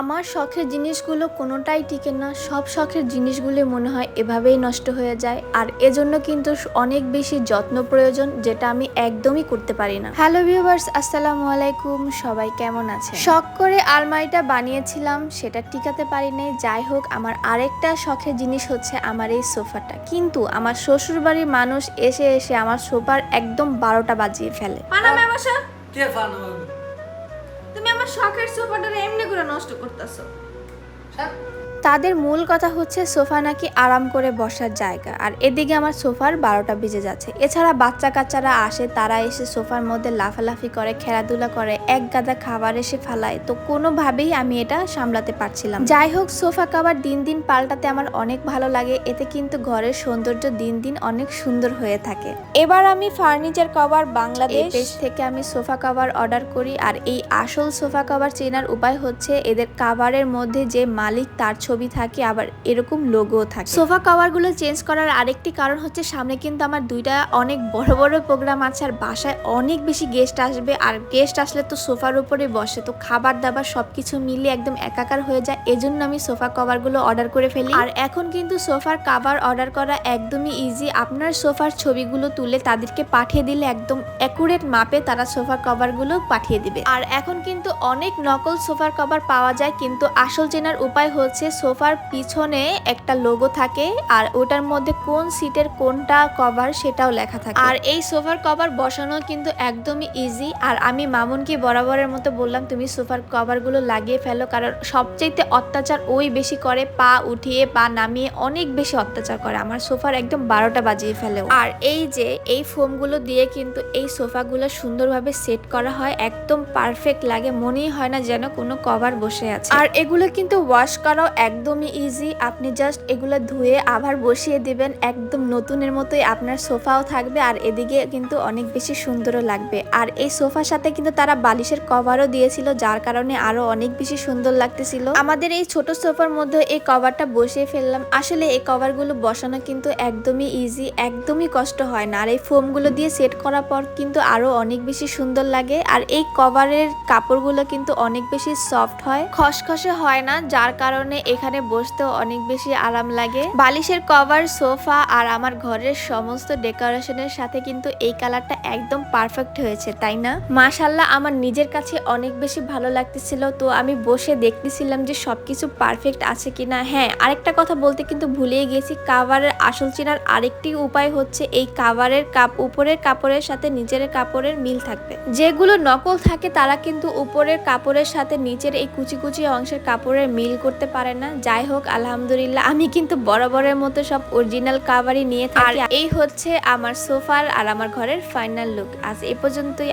আমার শখের জিনিসগুলো কোনোটাই টিকে না। সব শখের জিনিসগুলো মনে হয় এভাবেই নষ্ট হয়ে যায়। আর এজন্য কিন্তু অনেক বেশি যত্ন প্রয়োজন যেটা আমি একদমই করতে পারি না। হ্যালো ভিউয়ার্স, আসসালামু আলাইকুম। সবাই কেমন আছে শখ করে আলমারিটা বানিয়েছিলাম, সেটা টিকাতে পারি নাই। যাই হোক, আমার আরেকটা শখের জিনিস হচ্ছে আমার এই সোফাটা। কিন্তু আমার শ্বশুর বাড়ির মানুষ এসে এসে আমার সোফার একদম বারোটা বাজিয়ে ফেলে। কে তুমি আমার শখের সোফাটা এমনি করে নষ্ট করতেছো। তাদের মূল কথা হচ্ছে সোফা নাকি আরাম করে বসার জায়গা। আর এদিকে আমার সোফার বারোটা বেজে যাচ্ছে। এছাড়া বাচ্চা কাচ্চারা আসে, তারা এসে সোফার মধ্যে লাফালাফি করে, খেলাধুলা করে, এক গাদা খাবার এসে ফালায়। তো কোনোভাবেই আমি এটা সামলাতে পারছিলাম যাই হোক, সোফা কাভার দিন দিন পাল্টাতে আমার অনেক ভালো লাগে। এতে কিন্তু ঘরের সৌন্দর্য দিন দিন অনেক সুন্দর হয়ে থাকে। এবার আমি ফার্নিচার কভার বাংলাদেশ থেকে আমি সোফা কভার অর্ডার করি। আর এই আসল সোফা কভার চেনার উপায় হচ্ছে এদের কাভারের মধ্যে যে মালিক, তার ছবি থাকে, আবার এরকম লোগো থাকে। সোফা কভারগুলো চেঞ্জ করার আরেকটি কারণ হচ্ছে সামনে কিন্তু আমার দুইটা অনেক বড় বড় প্রোগ্রাম আছে, আর বাসায় অনেক বেশি গেস্ট আসবে, আর গেস্ট আসলে তো সোফার উপরে বসে। তো খাবার দাবার সবকিছু মিলিয়ে একদম একাকার হয়ে যায়, এজন্য আমি সোফা কভারগুলো অর্ডার করে ফেলি। আর এখন কিন্তু সোফার কাভার অর্ডার করা একদমই ইজি আপনার সোফার ছবিগুলো তুলে তাদেরকে পাঠিয়ে দিলে একদম অ্যাকুরেট মাপে তারা সোফার কভারগুলো পাঠিয়ে দিবে। আর এখন কিন্তু অনেক নকল সোফার কভার পাওয়া যায়, কিন্তু আসল চেনার উপায় হচ্ছে সোফার পিছনে একটা লোগো থাকে, আর ওটার মধ্যে কোন সিটের কোনটা কভার সেটাও লেখা থাকে। আর এই সোফার কভার বসানো কিন্তু একদমই ইজি আর আমি মামুনকে বরাবরের মতো বললাম, তুমি সোফার কভারগুলো লাগিয়ে ফেলো, কারণ সবচাইতে অত্যাচার ওই বেশি করে পা উঠিয়ে, পা নামিয়ে অনেক বেশি অত্যাচার করে। আমার সোফার একদম বারোটা বাজিয়ে ফেলে। আর এই যে, এই ফোমগুলো দিয়ে কিন্তু এই সোফাগুলো সুন্দরভাবে সেট করা হয়, একদম পারফেক্ট লাগে, মনেই হয় না যেন কোনো কভার বসে আছে। আর এগুলো কিন্তু ওয়াশ করাও একদমই ইজি আপনি জাস্ট এগুলো ধুয়ে আবার বসিয়ে দিবেন। একদম নতুনের মতোই আপনার সোফাও থাকবে আর এদিকে কিন্তু অনেক বেশি সুন্দরও লাগবে। আর এই সোফার সাথে কিন্তু তারা বালিশের কভারও দিয়েছিল, যার কারণে আরও অনেক বেশি সুন্দর লাগতেছিল। আমাদের এই ছোট সোফার মধ্যে এই কভারটা বসিয়ে ফেললাম। আসলে এই কভারগুলো বসানো কিন্তু একদমই ইজি একদমই কষ্ট হয় না। আর এই ফোমগুলো দিয়ে সেট করার পর কিন্তু আরও অনেক বেশি সুন্দর লাগে। আর এই কভারের কাপড়গুলো কিন্তু অনেক বেশি সফট হয়। খসখসে হয় না, যার কারণে এখানে বসতেও অনেক বেশি আরাম লাগে। বালিশের কভার, সোফা আর আমার ঘরের সমস্ত ডেকোরেশনের সাথে কিন্তু এই কালারটা একদম পারফেক্ট হয়েছে, তাই না? মাশাল্লাহ আমার নিজের কাছে অনেক বেশি ভালো লাগতেছিল। তো আমি বসে দেখতেছিলাম যে সবকিছু পারফেক্ট আছে কিনা। হ্যাঁ আরেকটা কথা বলতে কিন্তু ভুলেই গেছি, কাভারের আসল চেনার আরেকটি উপায় হচ্ছে এই কাভারের কাপ, উপরের কাপড়ের সাথে নিচের কাপড়ের মিল থাকবে। যেগুলো নকল থাকে, তারা কিন্তু উপরের কাপড়ের সাথে নিচের এই কুচি কুচি অংশের কাপড়ের মিল করতে পারে না। যাই হোক আলহামদুলিল্লাহ। আমি কিন্তু বরাবরের মতো সব অরিজিনাল কাভারই নিয়ে থাকি। এই হচ্ছে আমার সোফার আর আমার ঘরের ফাইনাল লুক আজ এই পর্যন্তই।